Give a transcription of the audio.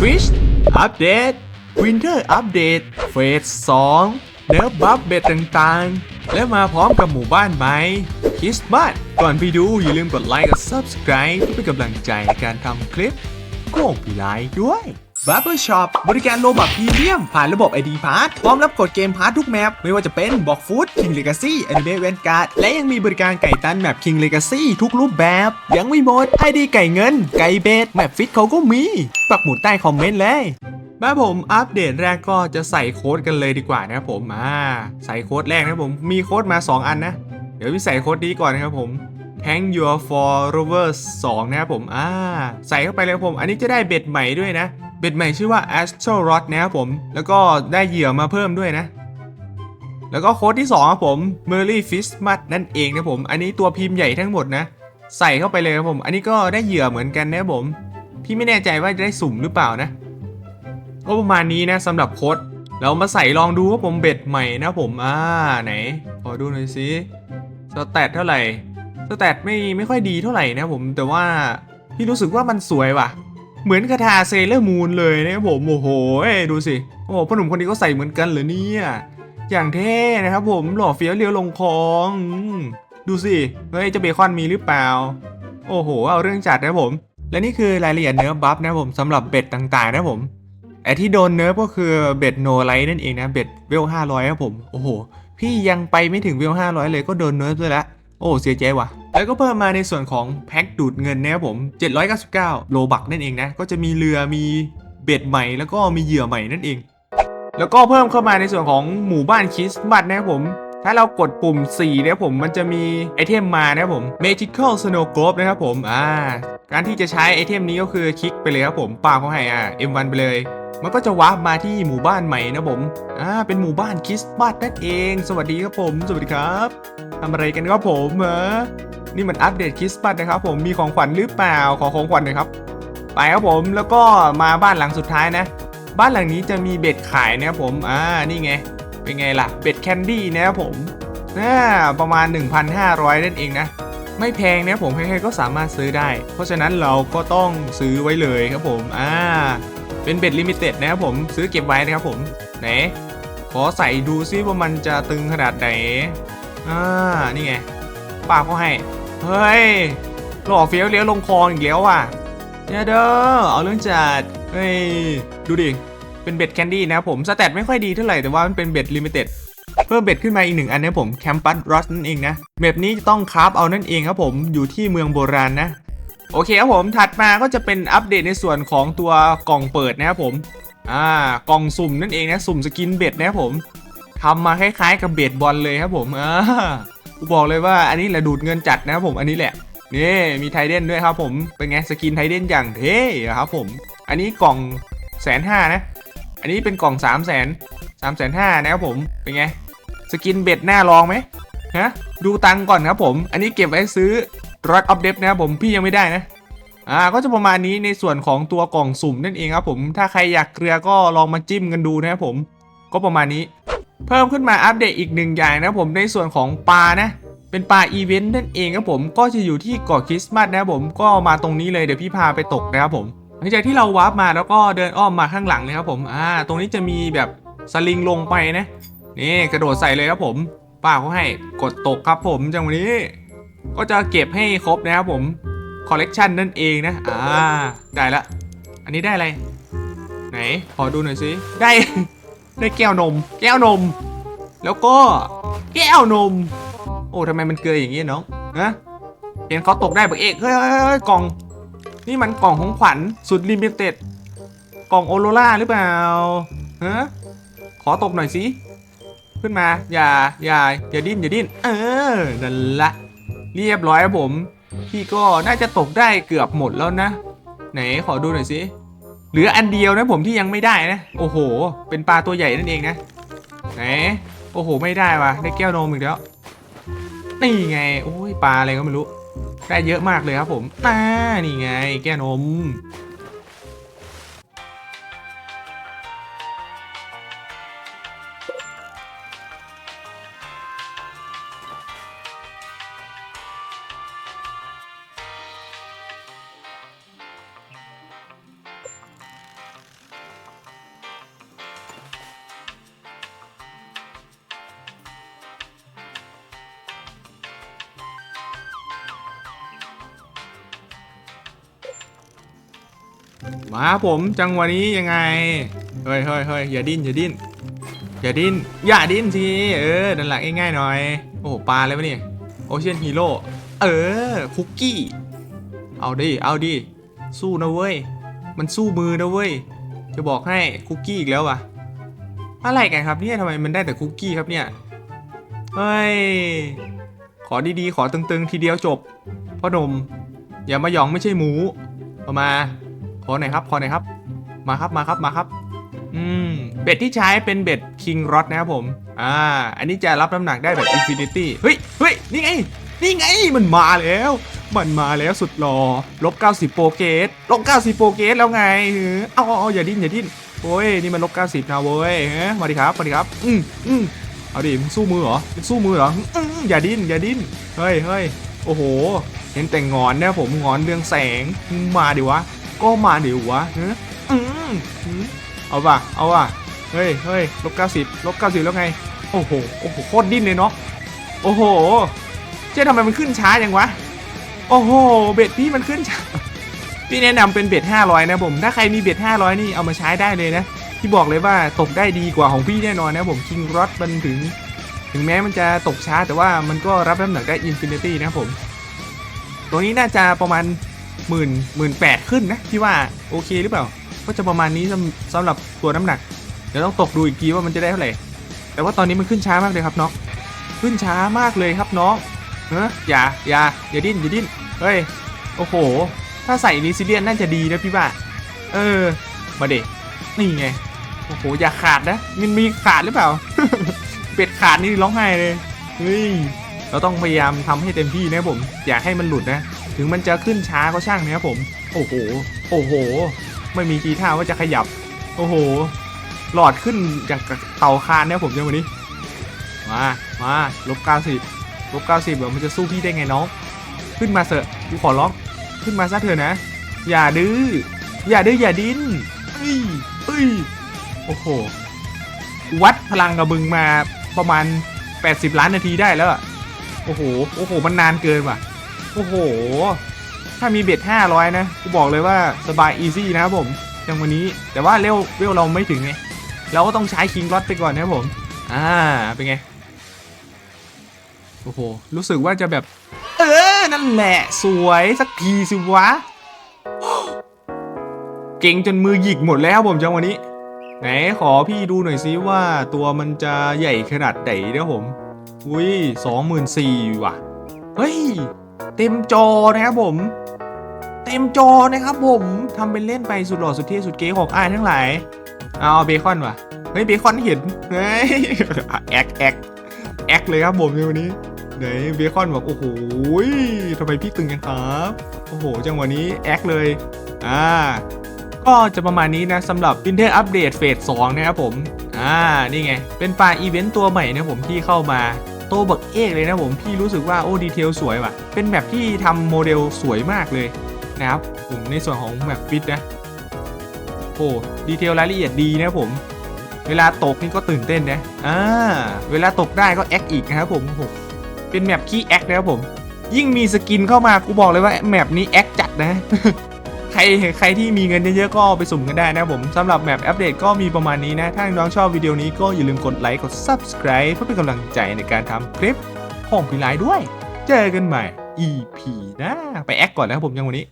Fish อัปเดต Winter อัปเดตเฟส2เนื้อบัฟเบ็ดต่างๆ และมาพร้อมกับหมู่บ้านไหมคริสต์มาสก่อนไปดูอย่าลืมกดไลค์กับ Subscribe เพื่อเป็นกำลังใจในการทำคลิปโกงพี่ไลด้วย Barber Shop บริการโลบักพรีเมียม ผ่านระบบ ID Pass พร้อมรับกดเกมพาร์ททุกแมป ไม่ว่าจะเป็นบอกฟูด King Legacy Anime Vanguard และยังมีบริการไก่ตันแมป King Legacy ทุกรูปแบบ ยังไม่หมด ID ไก่เงิน ไก่เบสแมปฟิตเขาก็มี ปักหมุดใต้คอมเมนต์เลยมาผมอัปเดตแรกก็จะใส่โค้ดกันเลยดีกว่านะครับผมอ่าใส่โค้ดแรกนะผมมีโค้ดมา 2 อันนะ เดี๋ยวพี่ใส่โค้ดนี้ก่อนนะครับผม Tank Your Followers 2 นะครับผมอ่าใส่เข้าไปเลยผม อันนี้จะได้เบ็ดใหม่ด้วยนะ บ็ดใหม่ชื่อว่า Astro Rod นะครับผม แล้วก็ได้เหยื่อมาเพิ่มด้วยนะ แล้วก็โค้ดที่2ครับผม Merry f i s m u d นั่นเองนะผม อันนี้ตัวพิมพ์ใหญ่ทั้งหมดนะ ใส่เข้าไปเลยครับผม อันนี้ก็ได้เหยื่อเหมือนกันนะผม พี่ไม่แน่ใจว่าจะได้สุ่มหรือเปล่านะ ก็ประมาณนี้นะสำหรับโค้ด เรามาใส่ลองดูว่าผมเบ็ดใหม่นะผม อ่าไหน ขอดูหน่อยสิสแตทเท่าไหร่ สแตทไม่ไม่ค่อยดีเท่าไหร่นะผม แต่ว่าพี่รู้สึกว่ามันสวยว่ะ เหมือนคาถาเซเลอร์มูนเลยนะครับผมโอ้โหดูสิโอ้โหพ่อหนุ่มคนนี้ก็ใส่เหมือนกันเหรอเนี่ยอย่างเท่นะครับ ผมหล่อเฟี้ยวเลี้ยวลงคลองดูสิเฮ้ยเจะเบคอนมีหรือเปล่า โอ้โห เอาเรื่องจัดนะผม และนี่คือรายละเอียดเนื้อบัฟนะผมสำหรับเบ็ดต่างๆ นะผมไอที่โดนเนิร์ฟก็คือเบ็ดโนไลท์นั่นเองนะเบ็ดเวล500ครับผมโอ้โห พี่ยังไปไม่ถึงเวล500เลยก็โดนเนิร์ฟเลยละโอ้เสียใจว่ะ แล้วก็เพิ่มมาในส่วนของแพ็คดูดเงินนะครับผม 799 โลบักนั่นเองนะ ก็จะมีเรือมีเบ็ดใหม่แล้วก็มีเหยื่อใหม่นั่นเอง แล้วก็เพิ่มเข้ามาในส่วนของหมู่บ้านคริสต์มาสนะครับผมถ้าเรากดปุ่ม4นะครับผมมันจะมีไอเทมมานะครับผม Magical Snow Globe นะครับผม อ่า การที่จะใช้ไอเทมนี้ก็คือคลิกไปเลยครับผมปาเขาให้อ่า M1 ไปเลย มันก็จะวาร์ปมาที่หมู่บ้านใหม่นะผมอ่าเป็นหมู่บ้านคริสต์มาสนั่นเอง สวัสดีครับผม สวัสดีครับทำอะไรกันครับผมเหรอนี่มันอัปเดตคริสต์มาสนะครับผมมีของขวัญหรือเปล่าขอของขวัญหน่อยครับ ไปครับผมแล้วก็มาบ้านหลังสุดท้ายนะ บ้านหลังนี้จะมีเบ็ดขายนะครับผมอ่านี่ไงเป็นไงล่ะเบ็ดแคนดี้นะครับผมน่าประมาณ 1,500นั่นเองนะไม่แพงนะผมใครๆก็สามารถซื้อได้ เพราะฉะนั้นเราก็ต้องซื้อไว้เลยครับผม อ่า เป็นเบ็ดลิมิเต็ดนะครับผมซื้อเก็บไว้นะครับผมไหนขอใส่ดูซิว่ามันจะตึงขนาดไหนอ่านี่ไงป้าเขาให้ เฮ้ยหล่อเฟี้ยวเลี้ยวลงคลองอีกแล้วว่ะเนี่ยเด้อเอาเรื่องจัดเฮ้ยดูดิเป็นเบ็ดแคนดี้นะครับผมสแตทไม่ค่อยดีเท่าไหร่แต่ว่ามันเป็นเบ็ดลิมิเต็ดเพิ่มเบ็ดขึ้นมาอีกหนึ่งอันนะผมแคมปัสรัสนั่นเองนะแบบนี้จะต้องคราฟเอานั่นเองครับผมอยู่ที่เมืองโบราณนะ โอเคครับผมถัดมาก็จะเป็นอัปเดตในส่วนของตัวกล่องเปิดนะครับผมอ่ากล่องสุ่มนั่นเองนะสุ่มสกินเบ็ดนะครับผมทำมาคล้ายๆกับเบ็ดบอลเลยครับผมอ่ากูบอกเลยว่าอันนี้แหละดูดเงินจัดนะครับผมอันนี้แหละนี่มีไทเดนด้วยครับผมเป็นไงสกินไทเดนอย่างเท่ครับผม อันนี้กล่องแสนห้านะ อันนี้เป็นกล่อง3 0 0 0 0 0 3 5 0 0 0นะครับผมเป็นไงสกินเบ็ดหน้าลองไหมฮะดูตังก่อนครับผม อันนี้เก็บไว้ซื้อ รอดออฟเดฟนะครับผมพี่ยังไม่ได้นะอ่าก็จะประมาณนี้ในส่วนของตัวกล่องสุ่มนั่นเองครับผมถ้าใครอยากเกลือก็ลองมาจิ้มกันดูนะครับผม ก็ประมาณนี้ เพิ่มขึ้นมาอัปเดตอีกหนึ่งอย่างนะครับผมในส่วนของปลานะเป็นปลาอีเวนต์นั่นเองครับผมก็จะอยู่ที่เกาะคริสต์มาสนะครับผมก็มาตรงนี้เลยเดี๋ยวพี่พาไปตกนะครับผมหลังจากที่เราวาร์ปมาแล้วก็เดินอ้อมมาข้างหลังเลยครับผมอ่าตรงนี้จะมีแบบสลิงลงไปนะนี่กระโดดใส่เลยครับผมป้าเขาให้กดตกครับผมจังหวะนี้ ก็จะเก็บให้ครบนะครับผมคอลเลกชันนั่นเองนะอ่าได้ละ อันนี้ได้อะไร ไหน ขอดูหน่อยสิ ได้ ได้แก้วนม แก้วนม แล้วก็ แก้วนม โอ้ทำไมมันเกยอย่างนี้น้องนะเห็นเขาตกได้บอกเอกเฮ้ยเฮ้ยเฮ้ยกล่อง นี่มันกล่องของขวัญสุดลิมิเต็ดกล่องโอโรล่าหรือเปล่าฮะขอตกหน่อยสิ ขึ้นมา อย่า อย่า อย่าดิ้น อย่าดิ้น เออ นั่นละ เรียบร้อยครับผม พี่ก็น่าจะตกได้เกือบหมดแล้วนะ ไหนขอดูหน่อยสิเหลืออันเดียวนะผมที่ยังไม่ได้นะ โอ้โห เป็นปลาตัวใหญ่นั่นเองนะ ไหน โอ้โห ไม่ได้ว่ะ ได้แก้วนมอีกแล้ว นี่ไง โอ้ย ปลาอะไรก็ไม่รู้ ได้เยอะมากเลยครับผมน่านี่ไง แก้วนม มาผมจังหวะนี้ยังไง เฮ้ยเฮ้ยเฮ้ยอย่าดิ้นอย่าดิ้นอย่าดิ้นอย่าดิ้นสิเออนั่นหละง่ายๆหน่อย โอ้โหปลาเลยวะเนี่ยโอเชียนฮีโร่เออคุกกี้ เอาดิเอาดิสู้นะเว้ย มันสู้มือนะเว้ย จะบอกให้คุกกี้อีกแล้ววะอะไรกันครับเนี่ยทำไมมันได้แต่คุกกี้ครับเนี่ยเฮ้ยขอดีๆ ขอตึงๆ ทีเดียวจบพ่อหนุ่มอย่ามาหยองไม่ใช่หมูเอามา ขอหน่อยครับขอหน่อยครับ มาครับมาครับมาครับ อืม เบ็ดที่ใช้เป็นเบ็ดคิงร o ดนะครับผม อ่า อันนี้จะรับน้ำหนักได้แบบอินฟินิตี้ เฮ้ยเฮ้ยนี่ไง นี่ไง มันมาแล้ว มันมาแล้วสุดหล่อลบ90 โปรเกตลบ90 โปรเกตแล้วไงเออเอาเอาอย่าดิ้นอย่าดิ้นโอ้ย นี่มันลบ90นะเว้ยฮะมาดิครับ มาดิครับ อืมอืมเอาดิมึงสู้มือเหรอมึงสู้มือเหรออืมอย่าดิ้น อย่าดิ้น เฮ้ยเฮ้ยโอ้โห เห็นแต่งอนเนี่ยผมงอนเรื่องแสง มาดิวะ ก็มาเดิวะเฮ้ยอืมอืมเอาป่ะเอาป่ะเฮ้ยเฮ้ยลบเก้าสิบลบเก้าสิบแล้วไง โอ้โห โอ้โห โคตรดิ้นเลยเนาะ โอ้โห เจ๊ทำไมมันขึ้นช้าอย่างวะ โอ้โห เบ็ดพี่มันขึ้นช้า พี่แนะนำเป็นเบ็ด500นะผม ถ้าใครมีเบ็ด500นี่เอามาใช้ได้เลยนะที่บอกเลยว่าตกได้ดีกว่าของพี่แน่นอนนะผมคิงร o ดมันถึง ถึงแม้มันจะตกช้าแต่ว่ามันก็รับน้ำหนักได้อินฟินิตี้นะผม ตัวนี้น่าจะประมาณ หมื่นหมื่นแปดขึ้นนะพี่ว่าโอเคหรือเปล่า ก็จะประมาณนี้สำสำหรับตัวน้ำหนัก เดี๋ยวต้องตกดูอีกทีว่ามันจะได้เท่าไหร่ แต่ว่าตอนนี้มันขึ้นช้ามากเลยครับน้อง ขึ้นช้ามากเลยครับน้องเฮ้ยอย่าอย่าอย่าดิ้นอย่าดิ้น เฮ้ย โอ้โห ถ้าใส่รีซิเลียนน่าจะดีนะพี่ว่า เออ มาเด็กนี่ไง โอ้โห อย่าขาดนะ มันมีขาดหรือเปล่า เป็ดขาดนี่ร้องไห้เลย เฮ้ย เราต้องพยายามทำให้เต็มที่นะผม อยากให้มันหลุดนะ ถึงมันจะขึ้นช้าก็ช่างนะครับผม โอ้โห โอ้โห ไม่มีทีท่าว่าจะขยับ โอ้โห หลอดขึ้นอย่างกับเตาคานนะครับผมในวันนี้ มา มาลบเก้าสิบลบเก้าสิบแบบมันจะสู้พี่ได้ไงน้อง ขึ้นมาเถอะกูขอร้อง ขึ้นมาซะเถอะนะ อย่าดื้อ อย่าดื้ออย่าดิ้นเอ้ยเอ้ย โอ้โห วัดพลังกับมึงมาประมาณ 80 ล้านนาทีได้แล้ว โอ้โห โอ้โห มันนานเกินว่ะ โอ้โห ถ้ามีเบ็ด500 นะ กูบอกเลยว่าสบายอีซี่นะครับผมอย่างวันนี้ แต่ว่าเร็วเร็วเราไม่ถึงไง เราก็ต้องใช้คิงรอดไปก่อนนะครับผม อ่า เป็นไง โอ้โห รู้สึกว่าจะแบบ เออ นั่นแหละ สวยสักทีสิวะ เก่งจนมือหยิกหมดแล้วผมจังวันนี้ ไหนขอพี่ดูหน่อยซิว่าตัวมันจะใหญ่ขนาดไหนนะผม อุ้ยสองหมื่นสี่ว่ะ เฮ้ย เต็มจอนะครับผม เต็มจอนะครับผมทำเป็นเล่นไปสุดหล่อสุดเท่สุดเก๋ของอ้ายทั้งหลายเอาเบคอนว่ะเฮ้ยเบคอนเห็นเฮ้ยแอคแอคแอคเลยครับผมในวันนี้ไหนเบคอนบอกโอ้โหทำไมพี่ตึงจังครับโอ้โหจังหวะนี้แอคเลยอ่าก็จะประมาณนี้นะสำหรับ Winter Update เฟส2นะครับผม อ่า นี่ไง เป็นปลาอีเวนต์ตัวใหม่นะผมที่เข้ามา ตบักเอกเลยนะผมพี่รู้สึกว่าโอ้ดีเทลสวยว่ะ เป็นแบบที่ทำโมเดลสวยมากเลยนะครับผมในส่วนของแบบฟิตนะโอ้ดีเทลรายละเอียดดีนะผม เวลาตกนี่ก็ตื่นเต้นนะอ่าเวลาตกได้ก็แอคอีกนะครับผมโอ้เป็นแมปขี้แอคนะครับผม ยิ่งมีสกินเข้ามากูบอกเลยว่าแมปนี้แอคจัดนะ ใครใครที่มีเงินเยอะๆก็ไปสุ่มกันได้นะผมสำหรับแมปอัปเดตก็มีประมาณนี้นะ ถ้าน้องชอบวิดีโอนี้ก็อย่าลืมกดไลค์กด Subscribe เพื่อเป็นกำลังใจในการทำคลิปของพี่ไลด้วย เจอกันใหม่ EP หน้าไปแอคก่อนนะครับผมยังวันนี้